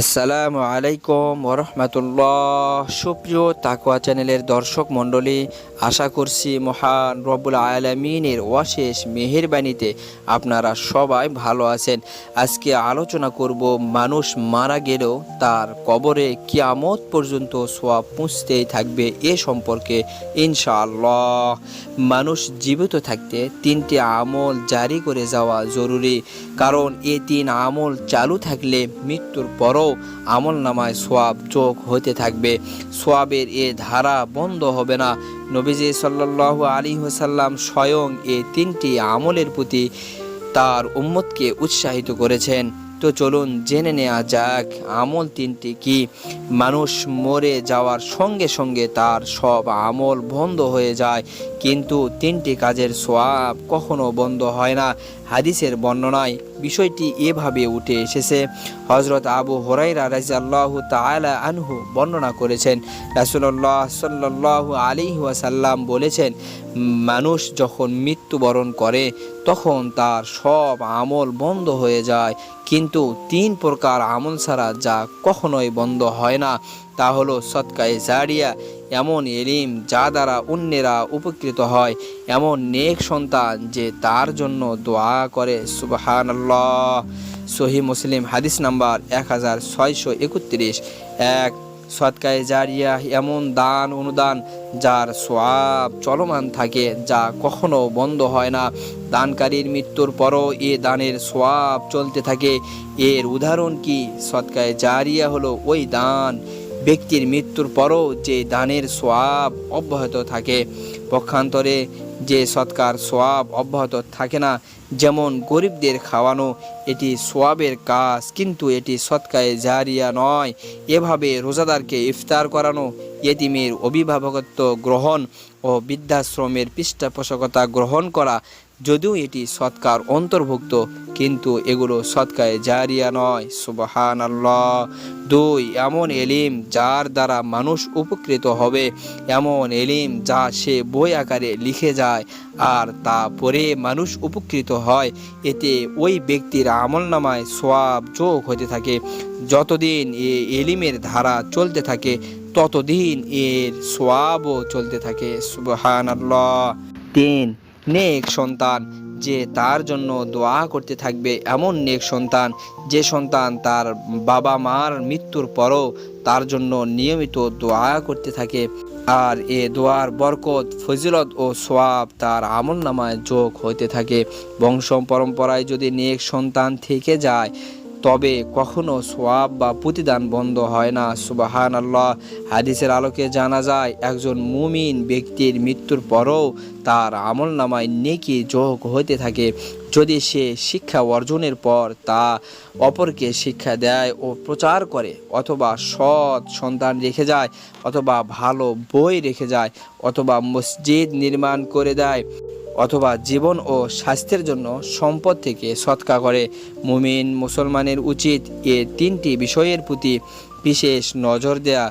আসসালামু আলাইকুম ওরহমতুল্লাহ। সুপ্রিয় তাকুয়া চ্যানেলের দর্শক মণ্ডলী, আশা করছি মহান রব্বুল আলমিনের অশেষ মেহেরবানিতে আপনারা সবাই ভালো আছেন। আজকে আলোচনা করব, মানুষ মারা গেলেও তার কবরে কিয়ামত পর্যন্ত সোয়াব পুঁছতেই থাকবে এ সম্পর্কে ইনশাআল্লাহ। মানুষ জীবিত থাকতে তিনটি আমল জারি করে যাওয়া জরুরি। কারণ এ তিন আমল চালু থাকলে মৃত্যুর পরও আমল নামায় সোয়াব চোখ হইতে থাকবে। সোয়াবের এ ধারা বন্ধ হবে না। নবীজি সাল্লাহ আলী হোসাল্লাম স্বয়ং এ তিনটি আমলের প্রতি তার উম্মতকে উৎসাহিত করেছেন। তো চলুন জেনে নেওয়া যাক, আমল তিনটি কি? মানুষ মরে যাওয়ার সঙ্গে সঙ্গে তার সব আমল বন্ধ হয়ে যায়, কিন্তু তিনটি কাজের সোয়াব কখনো বন্ধ হয় না। হাদিসের বর্ণনায় বিষয়টি এভাবে উঠে এসেছে। হজরত আবু হরাইরা রাজিয়াল্লাহ তালা আনহু বর্ণনা করেছেন রাসুল্লাহ সাল্লাহ আলী ওয়াসাল্লাম বলেছেন, মানুষ যখন মৃত্যুবরণ করে তখন তার সব আমল বন্ধ হয়ে যায়। কিন্তু তিন প্রকার আমল ছাড়া যা কখনোই বন্ধ হয় না। তা হলো সৎকায়ে জারিয়া, এমন এলিম যা দ্বারা অন্যেরা উপকৃত হয়। এমন নেক সন্তান যে তার জন্য দোয়া করে। সুবাহান সহি মুসলিম হাদিস নাম্বার এক হাজার ছয়শো একত্রিশ। এক সৎকায়ে জারিয়া এমন দান, অনুদান যার সোয়াব চলমান থাকে যা কখনো বন্ধ হয় না। দানকারীর মৃত্যুর পরও এ দানের সোয়াব চলতে থাকে। এর উদাহরণ কি? সৎকায়ে জারিয়া হলো ওই দান। ব্যক্তির মৃত্যুর পরও যে দানের সোয়াব অব্যাহত থাকে। পক্ষান্তরে যে সৎকার সোয়াব অব্যাহত থাকে না, যেমন গরিবদের খাওয়ানো, এটি সোয়াবের কাজ, কিন্তু এটি সৎকায়ে জারিয়া নয়। এভাবে রোজাদারকে ইফতার করানো এতিমের অভিভাবকত্ব গ্রহণ ও বৃদ্ধাশ্রমের পৃষ্ঠপোষকতা গ্রহণ করা যদিও এটি সৎকার অন্তর্ভুক্ত, কিন্তু এগুলো সৎকায়ে জারিয়া নয়। সুবাহান আল্লাহ দুই, এমন এলিম যার দ্বারা মানুষ উপকৃত হবে, এমন এলিম যা সে বই আকারে লিখে যায় আর তা পরে মানুষ উপকৃত হয়, এতে ওই ব্যক্তির আমল নামায় সোয়াব যোগ হতে থাকে। যতদিন এ এলিমের ধারা চলতে থাকে, ততদিন এর সোয়াবও চলতে থাকে। সুবহান আল্লাহ তিন নেক সন্তান, যে তার জন্য দোয়া করতে থাকবে এমন নেক সন্তান, যে সন্তান তার বাবা মার মৃত্যুর পরও তার জন্য নিয়মিত দোয়া করতে থাকে। আর এ দোয়ার বরকত, ফজিলত ও সোয়াব তার আমল নামায় যোগ হতে থাকে। বংশ পরম্পরায় যদি নেক সন্তান থেকে যায় তবে কখনো সোয়াব বা প্রতিদান বন্ধ হয় না। সুবাহান আল্লাহ হাদিসের আলোকে জানা যায়, একজন মুমিন ব্যক্তির মৃত্যুর পরও তার আমল নামায় নেকি যোগ হতে থাকে। যদি সে শিক্ষা অর্জনের পর তা অপরকে শিক্ষা দেয় ও প্রচার করে, অথবা সৎ সন্তান রেখে যায়, অথবা ভালো বই রেখে যায়, অথবা মসজিদ নির্মাণ করে দেয় অথবা জীবন ও স্বাস্থ্যের জন্য সম্পদ থেকে সৎকা করে। মুমিন মুসলমানের উচিত এ তিনটি বিষয়ের প্রতি বিশেষ নজর দেয়া,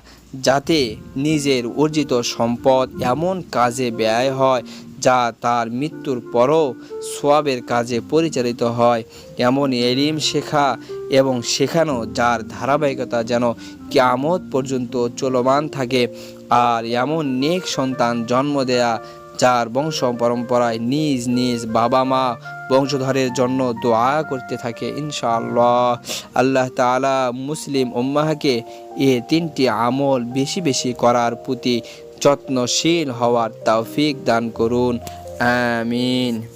যাতে নিজের অর্জিত সম্পদ এমন কাজে ব্যয় হয় যা তার মৃত্যুর পরও সোয়াবের কাজে পরিচালিত হয়। এমন এলিম শেখা এবং শেখানো যার ধারাবাহিকতা যেন কেয়ামত পর্যন্ত চলমান থাকে, আর এমন নেক সন্তান জন্ম দেয়া যার বংশ পরম্পরায় নিজ নিজ বাবা মা বংশধরের জন্য দোয়া করতে থাকে, ইনশাআল্লাহ। আল্লাহ তালা মুসলিম উম্মাহকে এ তিনটি আমল বেশি বেশি করার প্রতি যত্নশীল হওয়ার তৌফিক দান করুন। আমিন।